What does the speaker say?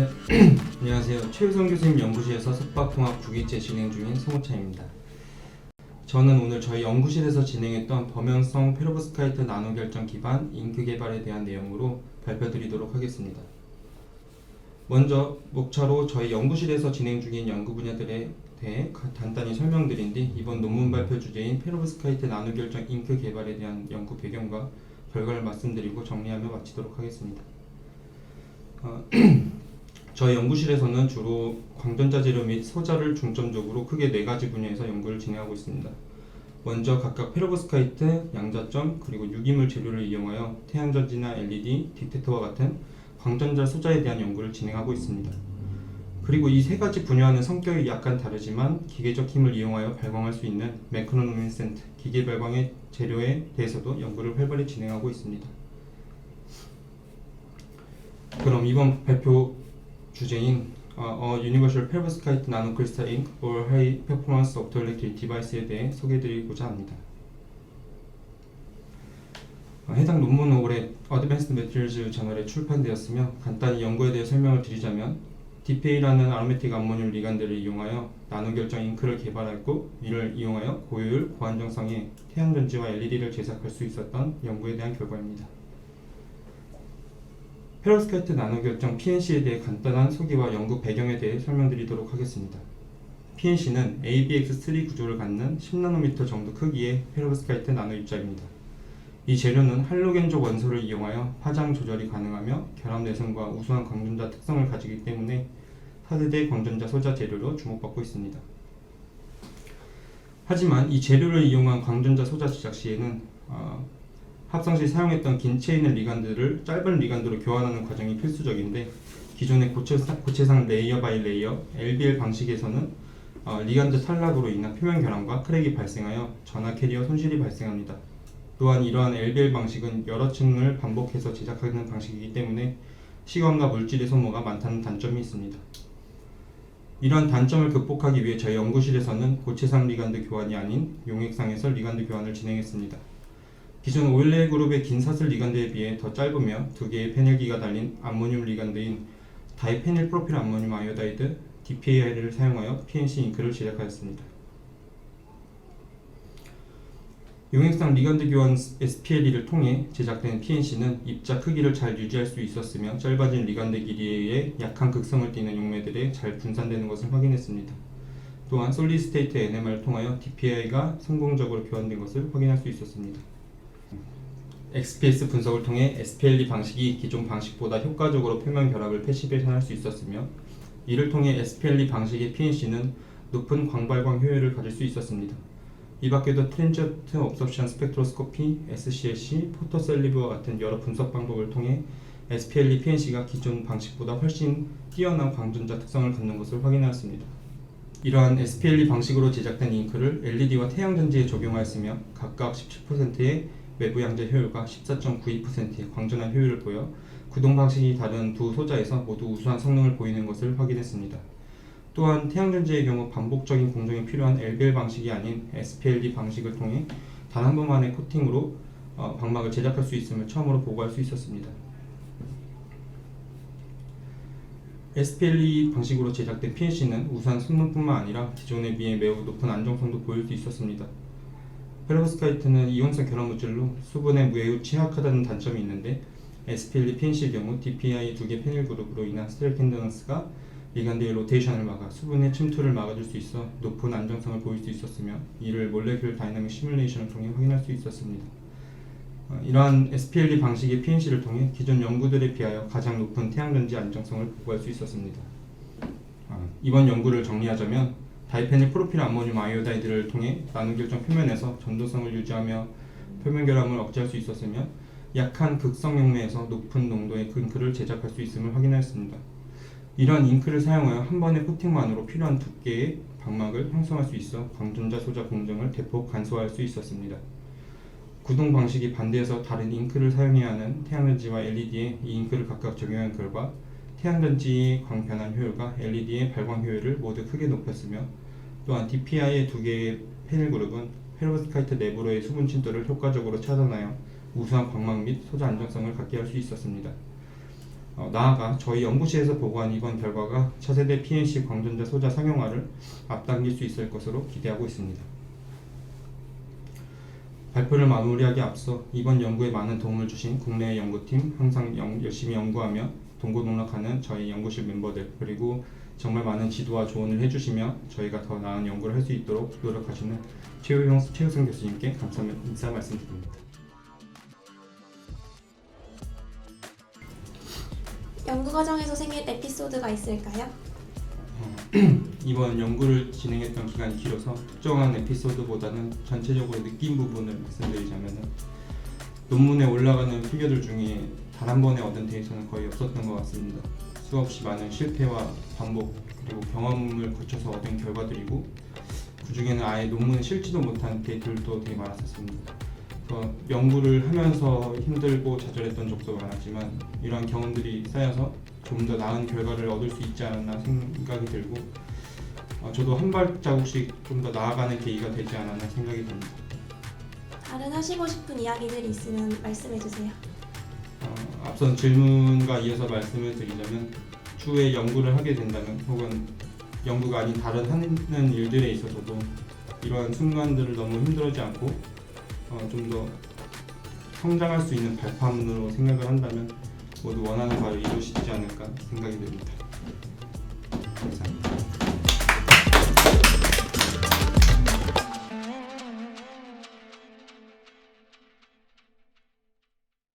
안녕하세요. 최유성 교수님 연구실에서 석박통합 9기째 진행 중인 송호차입니다. 저는 오늘 저희 연구실에서 진행했던 범연성 페로브스카이트 나노 결정 기반 잉크 개발에 대한 내용으로 발표드리도록 하겠습니다. 먼저 목차로 저희 연구실에서 진행 중인 연구 분야들에 대해 가- 간단히 설명드린 뒤 이번 논문 발표 주제인 페로브스카이트 나노 결정 잉크 개발에 대한 연구 배경과 결과를 말씀드리고 정리하며 마치도록 하겠습니다. 어, 저희 연구실에서는 주로 광전자 재료 및 소자를 중점적으로 크게 네 가지 분야에서 연구를 진행하고 있습니다. 먼저 각각 페로브스카이트, 양자점, 그리고 유기물 재료를 이용하여 태양전지나 LED, 딕테터와 같은 광전자 소자에 대한 연구를 진행하고 있습니다. 그리고 이 세 가지 분야는 성격이 약간 다르지만 기계적 힘을 이용하여 발광할 수 있는 매크로노미센트 기계 발광의 재료에 대해서도 연구를 활발히 진행하고 있습니다. 그럼 이번 발표 주제인 어, Perovskite Nanocrystal Ink or High Performance Optoelectric Device에 대해 소개해드리고자 합니다. 어, 해당 논문은 올해 Advanced Materials 저널에 출판되었으며 간단히 연구에 대해 설명을 드리자면 DPA라는 아로매틱 암모늄 리간드를 이용하여 나노 결정 잉크를 개발했고 이를 이용하여 고효율, 고안정성의 태양전지와 LED를 제작할 수 있었던 연구에 대한 결과입니다. 페로스카이트 나노 결정 PNC에 대해 간단한 소개와 연구 배경에 대해 설명드리도록 하겠습니다. PNC는 ABX3 구조를 갖는 10나노미터 정도 크기의 페로스카이트 나노 입자입니다. 이 재료는 할로겐족 원소를 이용하여 파장 조절이 가능하며 결합 내성과 우수한 광전자 특성을 가지기 때문에 4세대 광전자 소자 재료로 주목받고 있습니다. 하지만 이 재료를 이용한 광전자 소자 제작 시에는 어, 합성 시 사용했던 긴 체인의 리간드를 짧은 리간드로 교환하는 과정이 필수적인데 기존의 고체상, 고체 상 레이어 바이 레이어 LBL 방식에서는 어, 리간드 탈락으로 인한 표면 결함과 크랙이 발생하여 전화 캐리어 손실이 발생합니다. 또한 이러한 LBL 방식은 여러 층을 반복해서 제작하는 방식이기 때문에 시간과 물질의 소모가 많다는 단점이 있습니다. 이러한 단점을 극복하기 위해 저희 연구실에서는 고체상 리간드 교환이 아닌 용액상에서 리간드 교환을 진행했습니다. 기존 오일레 그룹의 긴 사슬 리간드에 비해 더 짧으며 두 개의 페닐기가 달린 암모늄 리간드인 다이페닐 프로필 암모늄 아이오다이드 DPA를 사용하여 PNC 잉크를 제작하였습니다. 용액상 리간드 교환 SPLE를 통해 제작된 PNC는 입자 크기를 잘 유지할 수 있었으며 짧아진 리간드 길이에 의해 약한 극성을 띠는 용매들에 잘 분산되는 것을 확인했습니다. 또한 솔리드 스테이트 NMR을 통하여 DPI가 성공적으로 교환된 것을 확인할 수 있었습니다. XPS 분석을 통해 SPLE 방식이 기존 방식보다 효과적으로 표면 결합을 패시베이션할 수 있었으며 이를 통해 SPLE 방식의 PNC는 높은 광발광 효율을 가질 수 있었습니다. 이 밖에도 트랜저트 옵섭션 스펙트로스코피, SCLC, 포토셀리브와 같은 여러 분석 방법을 통해 SPLE PNC가 기존 방식보다 훨씬 뛰어난 광전자 특성을 갖는 것을 확인하였습니다. 이러한 SPLE 방식으로 제작된 잉크를 LED와 태양전지에 적용하였으며 각각 17%의 외부 양자 효율과 14.92%의 광전한 효율을 보여 구동 방식이 다른 두 소자에서 모두 우수한 성능을 보이는 것을 확인했습니다. 또한 태양전지의 경우 반복적인 공정이 필요한 LBL 방식이 아닌 SPLD 방식을 통해 단 한 번만의 코팅으로 어, 방막을 제작할 수 있음을 처음으로 보고할 수 있었습니다. SPLE 방식으로 제작된 PNC는 우수한 성능뿐만 아니라 기존에 비해 매우 높은 안정성도 보일 수 있었습니다. 페로브스카이트는 이온성 결합 물질로 수분에 매우 취약하다는 단점이 있는데 SPLE PNC의 경우 DPI 두 개 페닐 그룹으로 인한 텐던스가 리간드의 로테이션을 막아 수분의 침투를 막아줄 수 있어 높은 안정성을 보일 수 있었으며 이를 몰레큘 다이나믹 시뮬레이션을 통해 확인할 수 있었습니다. 어, 이러한 SPLE 방식의 PNC를 통해 기존 연구들에 비하여 가장 높은 태양전지 안정성을 보고할 수 있었습니다. 어, 이번 연구를 정리하자면 다이페닐 프로필 암모늄 아이오다이드를 통해 나노 결정 표면에서 전도성을 유지하며 표면 결함을 억제할 수 있었으며 약한 극성 용매에서 높은 농도의 잉크를 제작할 수 있음을 확인하였습니다. 이러한 잉크를 사용하여 한 번의 코팅만으로 필요한 두께의 방막을 형성할 수 있어 광전자 소자 공정을 대폭 간소화할 수 있었습니다. 구동 방식이 반대해서 다른 잉크를 사용해야 하는 태양전지와 LED에 이 잉크를 각각 적용한 결과 태양전지의 광 변환 효율과 LED의 발광 효율을 모두 크게 높였으며 또한 DPI의 두 개의 패널 그룹은 페로브스카이트 내부로의 수분 침투를 효과적으로 차단하여 우수한 광막 및 소자 안정성을 갖게 할 수 있었습니다. 어, 나아가 저희 연구실에서 보고한 이번 결과가 차세대 PNC 광전자 소자 상용화를 앞당길 수 있을 것으로 기대하고 있습니다. 발표를 마무리하기 앞서 이번 연구에 많은 도움을 주신 국내 연구팀 항상 영- 열심히 연구하며 동고동락하는 저희 연구실 멤버들 그리고 정말 많은 지도와 조언을 해주시며 저희가 더 나은 연구를 할 수 있도록 노력하시는 최우영 최우승 교수님께 감사 인사 말씀드립니다. 연구 과정에서 생긴 에피소드가 있을까요? 이번 연구를 진행했던 기간이 길어서 특정한 에피소드보다는 전체적으로 느낀 부분을 말씀드리자면 논문에 올라가는 피규어들 중에 단 한 번에 얻은 데이터는 거의 없었던 것 같습니다. 수없이 많은 실패와 반복 그리고 경험을 거쳐서 얻은 결과들이고 그 중에는 아예 논문에 실지도 못한 데이터들도 되게 많았었습니다. 그래서 연구를 하면서 힘들고 좌절했던 적도 많았지만 이러한 경험들이 쌓여서 좀 더 나은 결과를 얻을 수 있지 않았나 생각이 들고 어, 저도 한 발자국씩 좀 더 나아가는 계기가 되지 않았나 생각이 듭니다. 다른 하시고 싶은 이야기들이 있으면 말씀해 주세요. 어, 앞선 질문과 이어서 말씀을 드리자면 추후에 연구를 하게 된다면 혹은 연구가 아닌 다른 하는 일들에 있어서도 이러한 순간들을 너무 힘들어하지 않고 어, 좀 더 성장할 수 있는 발판으로 생각을 한다면 모두 원하는 바를 이루시지 않을까 생각이 듭니다. 감사합니다.